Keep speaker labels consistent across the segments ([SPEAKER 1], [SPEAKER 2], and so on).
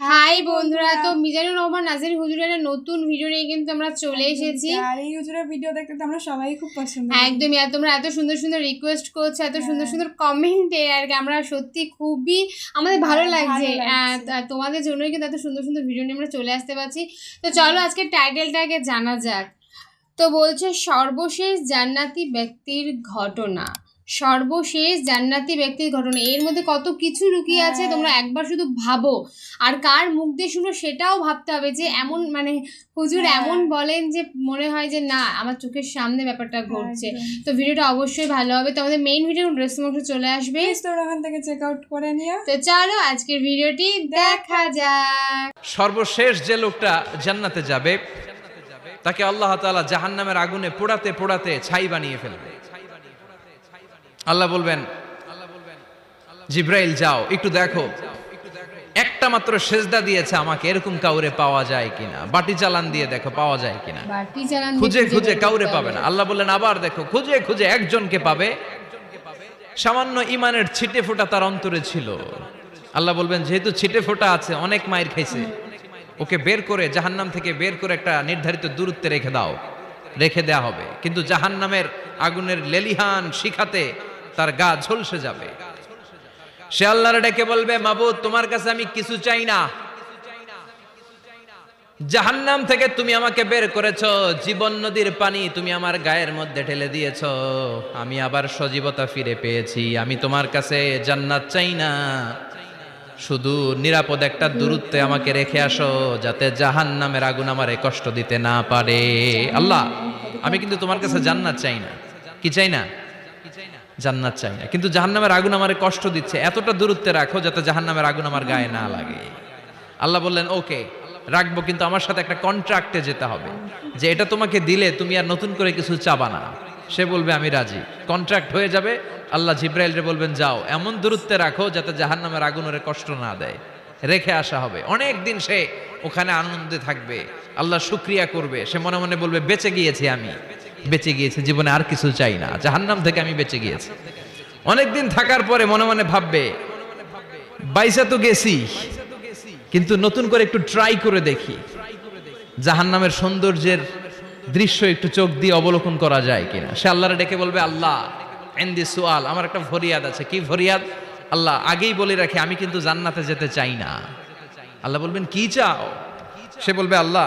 [SPEAKER 1] High বন্ধুরা। তো মিজানুর রহমান নাজির হুজুরের নতুন ভিডিও নিয়ে কিন্তু আমরা চলে এসেছি।
[SPEAKER 2] আর এই হুজুরের ভিডিও দেখতে তো আমরা সবাই খুব পছন্দ
[SPEAKER 1] হ্যাঁ, একদমই আর তোমরা এত সুন্দর সুন্দর রিকোয়েস্ট করছ এত সুন্দর
[SPEAKER 2] হ্যাঁ।
[SPEAKER 1] সুন্দর কমেন্টে আর কি আমরা সত্যি খুবই আমাদের ভালো
[SPEAKER 2] হ্যাঁ,
[SPEAKER 1] লাগছে।
[SPEAKER 2] ভালো লাগছে।
[SPEAKER 1] তোমাদের জন্যই কিন্তু এত সুন্দর সুন্দর ভিডিও নিয়ে আমরা চলে আসতে পারছি। তো চলো আজকে টাইটেলটাকে জানা যাক। তো বলছে সর্বশেষ জান্নাতি ব্যক্তির ঘটনা। সর্বশেষ জান্নাতি ব্যক্তির ঘটনা। এর মধ্যে কত কিছু লুকিয়ে আছে
[SPEAKER 2] হ্যাঁ।
[SPEAKER 1] তোমরা একবার শুধু ভাবো। আর কার মুখ দিয়ে শুনো সেটাও ভাবতে হবে যে এমন মানে হুজুর
[SPEAKER 2] হ্যাঁ।
[SPEAKER 1] এমন বলেন যে মনে হয় যে না আমার চোখের সামনে ব্যাপারটা ঘটছে। তো ভিডিওটা অবশ্যই ভালো হবে। তো আমাদের মেইন ভিডিও রেসপন্স চলে আসবে।
[SPEAKER 2] ওখান থেকে চেক আউট করে নিও।
[SPEAKER 1] তো চলো আজকের ভিডিওটি দেখা যাক।
[SPEAKER 3] সর্বশেষ যে লোকটা জান্নাতে যাবে তাকে আল্লাহ তাআলা জাহান্নামের আগুনে পোড়াতে পোড়াতে ছাই বানিয়ে ফেলবে। আল্লাহ বলবেন জিব্রাইল যাও একটু দেখো। একটা মাত্র সেজদা দিয়েছে আমাকে এরকম কাউরে পাওয়া যায় কিনা? বাটি চালান দিয়ে দেখো পাওয়া যায় কিনা? খুঁজে খুঁজে কাউরে পাবে না। আল্লাহ বললেন আবার দেখো খুঁজে খুঁজে একজনকে পাবে। সামান্য ইমানের ছিটে ফোঁটা তার অন্তরে ছিল। আল্লাহ বলবেন যেহেতু ছিটে ফোঁটা আছে অনেক মায়ের খাইছে। ওকে বের করে জাহান্নাম থেকে বের করে একটা নির্ধারিত দূরত্বে রেখে দাও। রেখে দেয়া হবে। কিন্তু জাহান্নামের আগুনের লেলিহান শিখাতে তার গা ঝলসে যাবে। সে আল্লাহর ডেকে বলবে, মাবুদ, তোমার কাছে আমি কিছু চাই না। জাহান্নাম থেকে তুমি আমাকে বের করেছ, জীবন নদীর পানি তুমি আমার গায়ের মধ্যে ঢেলে দিয়েছ। আমি আবার সজীবতা ফিরে পেয়েছি, আমি তোমার কাছে জান্নাত চাই না। শুধু নিরাপদ একটা দূরত্বে আমাকে রেখে আসো, যাতে জাহান্নামের আগুন আমারে কষ্ট দিতে না পারে। আল্লাহ, আমি কিন্তু তোমার কাছে জান্নাত চাই না। কি চাই না? জান্নাত চাই না। কিন্তু জাহান্নামের আগুন আমার কষ্ট দিচ্ছে। এতটা দূরত্বে রাখো যাতে জাহান্নামের আগুন আমার গায়ে না লাগে। আল্লাহ বললেন, ওকে, রাখব, কিন্তু আমার সাথে একটা কন্ট্রাক্টে যেতে হবে। যে এটা তোমাকে দিলে তুমি আর নতুন করে কিছু চাবা না। সে বলবে, আমি রাজি। কন্ট্রাক্ট হয়ে যাবে। আল্লাহ জিব্রাইলরে বলবেন, যাও, এমন দূরত্বে রাখো যাতে জাহান্নামের আগুন ওরে কষ্ট না দেয়। রেখে আসা হবে। অনেক দিন সে ওখানে আনন্দে থাকবে। আল্লাহ শুক্রিয়া করবে। সে মনে মনে বলবে, বেঁচে গিয়েছি আমি। বেঁচে গিয়েছে, জীবনে আর কিছু চাই না। জাহান্নাম থেকে আমি বেঁচে গিয়েছি। অনেকদিন থাকার পরে মনে মনে ভাববে, বাইসা তো গেছি, কিন্তু নতুন করে একটু ট্রাই করে দেখি। জাহান্নামের সৌন্দর্যের দৃশ্য একটু চোখ দিয়ে অবলোকন করা যায় কিনা। সে আল্লাহরে ডেকে বলবে, আল্লাহ এন্দি সোয়াল আমার একটা ফরিয়াদ আছে। কি ফরিয়াদ? আল্লাহ, আগেই বলে রাখি, আমি কিন্তু জান্নাতে যেতে চাই না। আল্লাহ বলবেন, কি চাও? সে বলবে, আল্লাহ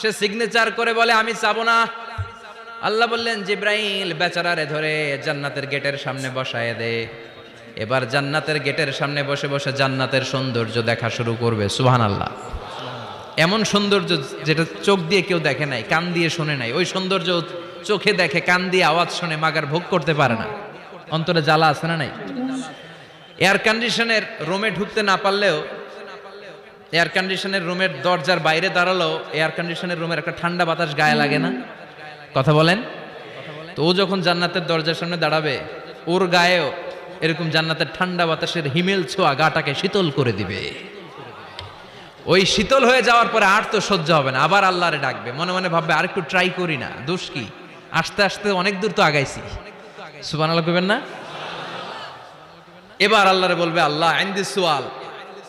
[SPEAKER 3] সে সিগনেচার করে বলে, আমি চাবো না। আল্লাহ বললেন, জিব্রাইল, বেচারারে ধরে জান্নাতের গেটের সামনে বসায় দে। এবার জান্নাতের গেটের সামনে বসে বসে জান্নাতের সৌন্দর্য দেখা শুরু করবে সুহান আল্লাহ এমন সৌন্দর্য যেটা চোখ দিয়ে কেউ দেখে নাই, কান দিয়ে শোনে নাই, ওই সৌন্দর্য চোখে দেখে, কান দিয়ে আওয়াজ শুনে, মাগার ভোগ করতে পারে না। অন্তরে জ্বালা আছে না নাই? এয়ার কন্ডিশনের রুমে ঢুকতে না পারলেও এয়ার কন্ডিশনের রুমের দরজার বাইরে দাঁড়াল এয়ার কন্ডিশনের রুমের একটা ঠান্ডা বাতাস গায়ে লাগে না? কথা বলেন? তো ও যখন জান্নাতের দরজার সামনে দাঁড়াবে, ওর গায়েও এরকম জান্নাতের ঠান্ডা বাতাসের হিমেল ছোঁয়া গাটাকে শীতল করে দিবে। ওই শীতল হয়ে যাওয়ার পরে আর তো সহ্য হবে না, আবার আল্লাহরে ডাকবে। মনে মনে ভাববে, আর একটু ট্রাই করি না, দোষ কি? আস্তে আস্তে অনেক দূর তো আগাইছি। সুবান আল্লাহ না? এবার আল্লাহরে বলবে, আল্লাহ আইন্দি সোয়াল।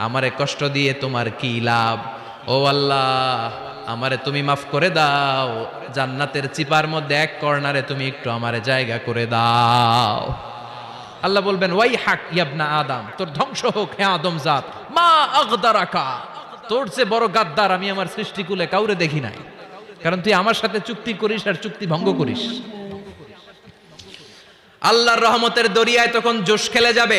[SPEAKER 3] আমারে কষ্ট দিয়ে তোমার কি লাভ? ও আল্লাহ, আমারে তুমি মাফ করে দাও। জান্নাতের চিপার মধ্যে এক কর্নারে তুমি একটু আমারে জায়গা করে দাও। আল্লাহ বলবেন, ওয়াই হাক ইয়াবনা আদম, তোর ধ্বংস হোক হ্যাঁ আদম জাত। মা আগদারাকা, তোর চেয়ে বড় গাদ্দার আমি আমার সৃষ্টিকুলে কাউরে দেখি নাই। কারণ তুই আমার সাথে চুক্তি করিস আর চুক্তি ভঙ্গ করিস। আল্লাহর রহমতের দরিয়ায় তখন জোশ খেলে যাবে।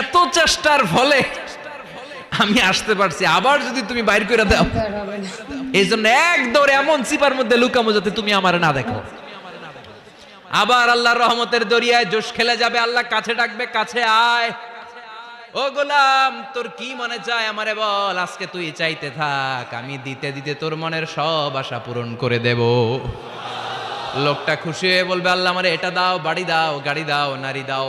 [SPEAKER 3] এত চেষ্টার ফলে আমি আসতে পারছি। আবার যদি তুমি বাইর করে দাও। এই জন্য এক দৌড়ে এমন চিপার মধ্যে লুকামো যাতে তুমি আমার না দেখো। আবার আল্লাহর রহমতের দরিয়ায় জোশ খেলে যাবে। আল্লাহ কাছে ডাকবে, কাছে আয়। ও গোলাম, তোর কি মনে চায় আমারে বল? আজকে তুই চাইতে থাক, আমি দিতে দিতে তোর মনের সব আশা পূরণ করে দেব। লোকটা খুশি হয়ে বলবে, আল্লাহ আমারে এটা দাও, বাড়ি দাও, গাড়ি দাও, নারী দাও।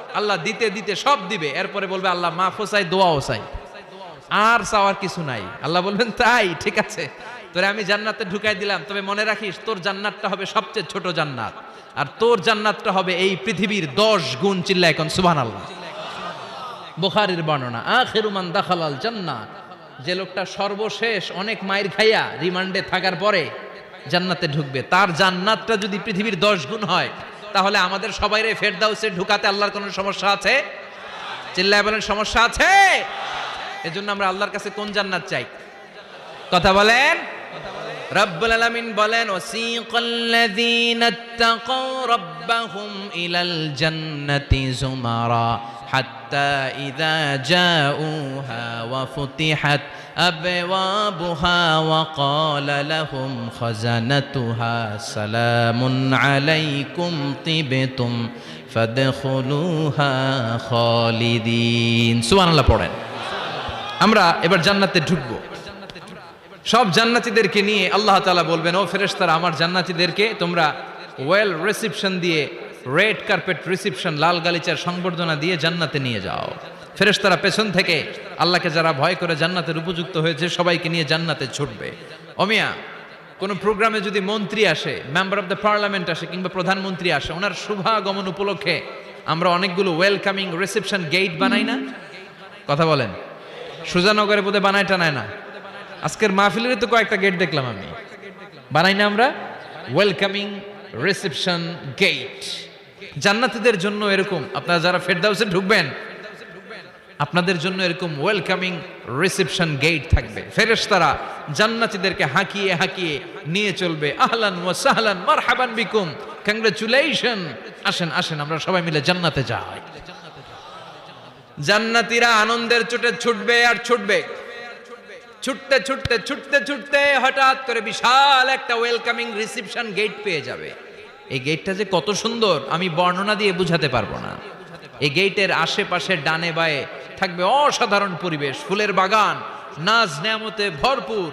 [SPEAKER 3] আল্লাহ দিতে দিতে সব দিবে। এরপরে বলবে, আল্লাহ মাফও চাই, দোয়াও চাই। আর চাওয়ার কিছু নাই। আল্লাহ বলবেন, তাই, ঠিক আছে। তোরে আমি জান্নাতে ঢুকাই দিলাম। তবে মনে রাখিস, তোর জান্নাতটা হবে সবচেয়ে ছোট জান্নাত। আর তোর জান্নাতটা হবে এই পৃথিবীর দশ গুণ চিল্লা এখন সুবান আল্লাহ বুখারির বর্ণনা আখেরুমান দাখালাল জান্নাত যে লোকটা সর্বশেষ অনেক মায়ের খাইয়া রিমান্ডে থাকার পরে জান্নাতে ঢুকবে। তার জান্নাতটা যদি পৃথিবীর দশ গুণ হয় তাহলে আমাদের সবাই রে ফেরদাউসে ঢুকাতে আল্লাহর কোনো সমস্যা আছে? চিল্লায় বলেন, সমস্যা আছে? এজন্য আমরা আল্লাহর কাছে কোন জান্নাত চাই? কথা বলেন? রব্বুল আলামিন বলেন, ওয়াসিকাল্লাযীনা তাকাউ রাব্বাহুম ইলাল জান্নাতি যুমারা। ইযা জাউহা ওয়া ফুতিহাত আবওয়াবুহা ওয়া ক্বালা লাহুম খাজানাতুহা সালামুন আলাইকুম তিবতুম ফাদখুলুহা খালিদিন। সুবহানাল্লাহ পড়েন। আমরা এবার জান্নাতে ঢুকবো। সব জান্নাতীদেরকে নিয়ে আল্লাহ তাআলা বলবেন, ও ফেরেশতারা, আমার জান্নাতীদেরকে তোমরা ওয়েল রিসিপশন দিয়ে রেড কার্পেট রিসিপশন লাল গালিচার সংবর্ধনা দিয়ে জান্নাতে নিয়ে যাও। ফেরেশতারা পেছন থেকে আল্লাহকে যারা ভয় করে জান্নাতের উপযুক্ত হয়েছে, সবাইকে নিয়ে জান্নাতে ছুটবে। অমিয়া কোনো প্রোগ্রামে যদি মন্ত্রী আসে মেম্বার অফ দ্য পার্লামেন্ট আসে, কিংবা প্রধানমন্ত্রী আসে, ওনার শুভাগমন উপলক্ষে আমরা অনেকগুলো ওয়েলকামিং রিসেপশন গেট বানাই না? কথা বলেন। সুজানগরে বোধহয় বানায় টানায় না। আজকের মাহফিলের তো কয়েকটা গেট দেখলাম আমি। বানাই না আমরা? ওয়েলকামিং রিসেপশন গেট জান্নাতীদের জন্য এরকম। আপনারা যারা ফেরদাউসে ঢুকবেন, আপনাদের জন্য এরকম ওয়েলকামিং রিসেপশন গেট থাকবে। ফেরেশতারা জান্নাতীদেরকে হাঁকিয়ে হাঁকিয়ে নিয়ে চলবে। আহলান ওয়া সাহলান, মারহাবান বিকুম। কংগ্রেচুলেশন আসেন আসেন, আমরা সবাই মিলে জান্নাতে যাই। জান্নাতীরা আনন্দের চোটে ছুটবে আর ছুটবে। ছুটতে ছুটতে ছুটতে ছুটতে হঠাৎ করে বিশাল একটা ওয়েলকামিং রিসেপশন গেট পেয়ে যাবে। এই গেটটা যে কত সুন্দর, আমি বর্ণনা দিয়ে বুঝাতে পারব না। এই গেটের আশেপাশে ডানে বায়ে থাকবে অসাধারণ পরিবেশ, ফুলের বাগান, নাচ নেয়ামতে ভরপুর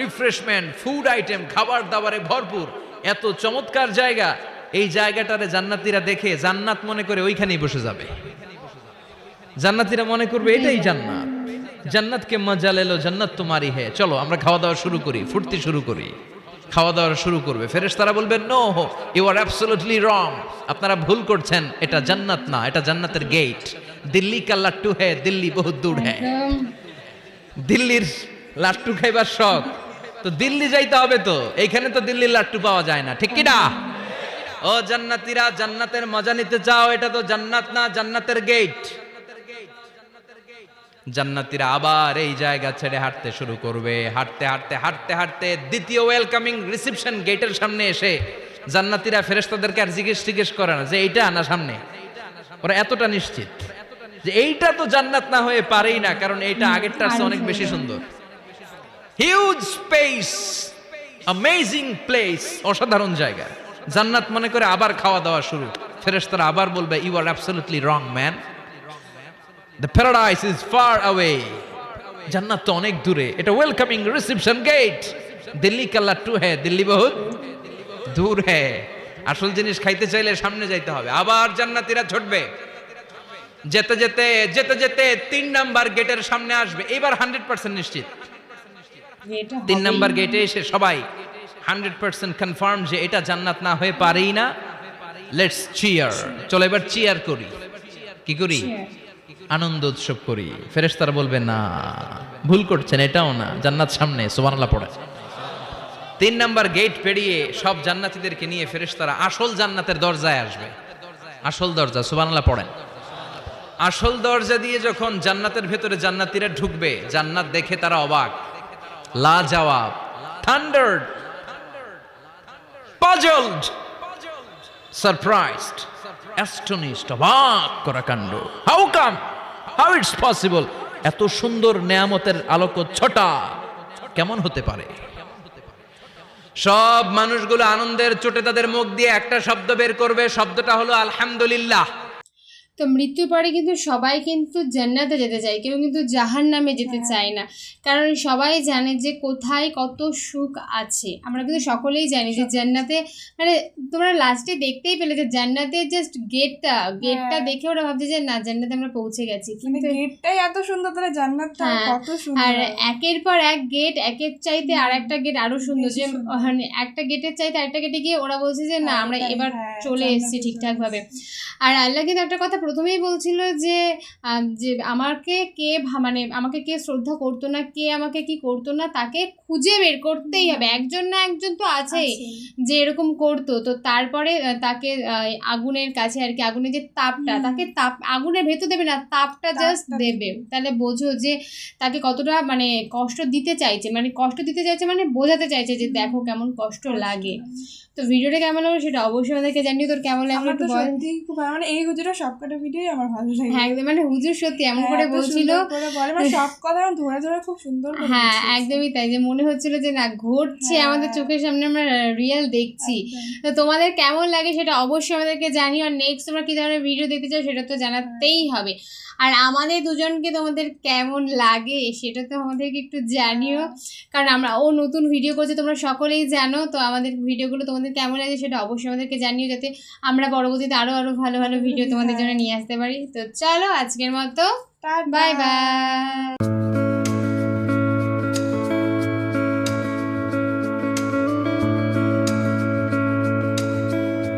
[SPEAKER 3] রিফ্রেশমেন্ট ফুড আইটেম খাবার দাবারে ভরপুর। এত চমৎকার জায়গা, এই জায়গাটারে জান্নাতীরা দেখে জান্নাত মনে করে ওইখানেই বসে যাবে। জান্নাতীরা মনে করবে এটাই জান্নাত। জান্নাতকে মজা লেলো, জান্নাত তোমারই হে। চলো, আমরা খাওয়া দাওয়া শুরু করি, ফুর্তি শুরু করি। খাওয়া দাওয়া শুরু করবে। ফেরেশ তারা বলবে নো হো ইউ আর অ্যাবসলিউটলি রং আপনারা ভুল করছেন। এটা জান্নাত না এটা জান্নাতের গেট দিল্লি কা লাট্টু হে দিল্লি বহুত দূর হ্যাঁ দিল্লির লাট্টু খাইবার শখ। তো দিল্লি যাইতে হবে তো। এইখানে তো দিল্লির লাট্টু পাওয়া যায় না। ঠিক কিনা ও জান্নাতীরা জান্নাতের মজা নিতে চাও এটা তো জান্নাত না জান্নাতের গেট জান্নাতীরা আবার এই জায়গা ছেড়ে হাঁটতে শুরু করবে। হাঁটতে হাঁটতে হাঁটতে হাঁটতে দ্বিতীয় ওয়েলকামিং রিসেপশন গেটের সামনে এসে জান্নাতীরা ফেরেশতাদেরকে আর জিজ্ঞেস টিজ্ঞেস করে না যে এইটা না সামনে। ওরা এতটা নিশ্চিত যে এইটা তো জান্নাত না হয়ে পারেই না কারণ এইটা আগেরটার চেয়ে অনেক বেশি সুন্দর। হিউজ স্পেস অ্যামেজিং প্লেস অসাধারণ জায়গা। জান্নাত মনে করে আবার খাওয়া দাওয়া শুরু। ফেরেশতারা আবার বলবে you are absolutely wrong man the paradise is far away জান্নাত তো অনেক দূরে। এটা ওয়েলকামিং রিসেপশন গেট দিল্লি কাল্লা টু হ্যাঁ দিল্লি বহুত দূর হ্যাঁ আসল জিনিস খাইতে চাইলে সামনে যাইতে হবে। আবার জান্নাতীরা ছুটবে। যেতে যেতে যেতে যেতে তিন নাম্বার গেটের সামনে আসবে। এবার হান্ড্রেড পার্সেন্ট নিশ্চিত। তিন নাম্বার গেটে এসে সবাই হান্ড্রেড পার্সেন্ট কনফার্ম যে এটা জান্নাত না হয়ে পারেই না। লেটস চিয়ার চলো এবার চিয়ার করি। কি করি? আনন্দ উৎসব করি। ফেরেশতারা বলবে, না, ভুল করছেন, এটাও না, জান্নাত সামনে, সুবহানাল্লাহ, পড়ে। তিন নাম্বার গেট পেরিয়ে সব জান্নাতীদেরকে নিয়ে ফেরেশতারা আসল জান্নাতের দরজায় আসবে। আসল দরজা, সুবহানাল্লাহ, পড়েন। আসল দরজা দিয়ে যখন জান্নাতের ভেতরে জান্নাতীরা ঢুকবে, জান্নাত দেখে তারা অবাক। লা জবাব থান্ডার্ড পাজলড সারপ্রাইজড অ্যাস্টনিশড অবাক করা কাণ্ড। How come how it's possible এত সুন্দর নেয়ামতের আলোক ছটা কেমন হতে পারে? সব মানুষগুলো আনন্দের চোটে তাদের মুখ দিয়ে একটা শব্দ বের করবে, শব্দটা হলো আলহামদুলিল্লাহ।
[SPEAKER 1] তো মৃত্যুর পরে কিন্তু সবাই কিন্তু জান্নাতে যেতে চায় কেউ কিন্তু জাহান নামে যেতে চায় না। কারণ সবাই জানে যে কোথায় কত সুখ আছে। আমরা কিন্তু সকলেই জানি যে জান্নাতে মানে তোমরা লাস্টে দেখতেই পেলে যে জান্নাতে জাস্ট গেটটা গেটটা
[SPEAKER 2] হ্যাঁ।
[SPEAKER 1] দেখে ওরা ভাবছে যে না জান্নাতে আমরা পৌঁছে গেছি।
[SPEAKER 2] মানে
[SPEAKER 1] কিন্তু
[SPEAKER 2] গেটটাই এত সুন্দর তাহলে জান্নাতটা
[SPEAKER 1] হ্যাঁ,
[SPEAKER 2] কত সুন্দর।
[SPEAKER 1] আর একের পর এক গেট একের চাইতে আর একটা গেট আরও সুন্দর। যে মানে একটা গেটের চাইতে আরেকটা গেটে গিয়ে ওরা বলছে যে না
[SPEAKER 2] হ্যাঁ,
[SPEAKER 1] আমরা এবার
[SPEAKER 2] হ্যাঁ,
[SPEAKER 1] চলে
[SPEAKER 2] জান্নাতে
[SPEAKER 1] এসেছি ঠিকঠাক ভাবে। আর আল্লাহ কিন্তু একটা কথা প্রথমেই বলছিল যে যে আমাকে কে মানে আমাকে কে শ্রদ্ধা করতো না কে আমাকে কি করতো না তাকে খুঁজে বের করতেই হবে। একজন না একজন তো আছেই। যে এরকম করতো। তো তারপরে তাকে আগুনের কাছে আর কি আগুনের যে তাপটা তাকে তাপ আগুনের ভেতর দেবে না তাপটা জাস্ট দেবে। তাহলে বোঝো যে তাকে কতটা মানে কষ্ট দিতে চাইছে মানে কষ্ট দিতে চাইছে মানে বোঝাতে চাইছে যে দেখো কেমন কষ্ট লাগে। তো ভিডিওটা কেমন লাগল সেটা অবশ্যই আমাদেরকে জানিও তোর কেমন লাগল একটু বল।
[SPEAKER 2] খুব মানে এই হুজুরের সবকটা ভিডিওই আমার ভালো লাগে।
[SPEAKER 1] হ্যাঁ একদম। মানে হুজুর সত্যি এমন
[SPEAKER 2] হ্যাঁ,
[SPEAKER 1] করে বলছিল।
[SPEAKER 2] বলে মানে সব কথা ধরে ধরে খুব সুন্দর
[SPEAKER 1] হ্যাঁ একদমই তাই যে মনে হচ্ছিল যে না ঘটছে
[SPEAKER 2] হ্যাঁ।
[SPEAKER 1] আমাদের চোখের সামনে আমরা রিয়েল দেখছি। তো তোমাদের কেমন লাগে সেটা অবশ্যই আমাদেরকে জানিও। আর নেক্সট তোমরা কি ধরনের ভিডিও দেখতে চাও সেটা তো জানাতেই হবে। আর আমাদের দুজনকে তোমাদের কেমন লাগে সেটা তো আমাদেরকে একটু জানিও। কারণ আমরা ও নতুন ভিডিও করছে তোমরা সকলেই জানো। তো আমাদের ভিডিওগুলো তোমাদের কেমন লাগে সেটা অবশ্যই আমাদেরকে জানিও যাতে আমরা পরবর্তীতে আরও আরও ভালো ভালো ভিডিও তোমাদের জন্য নিয়ে আসতে পারি তো চলো আজকের মতো। Bye bye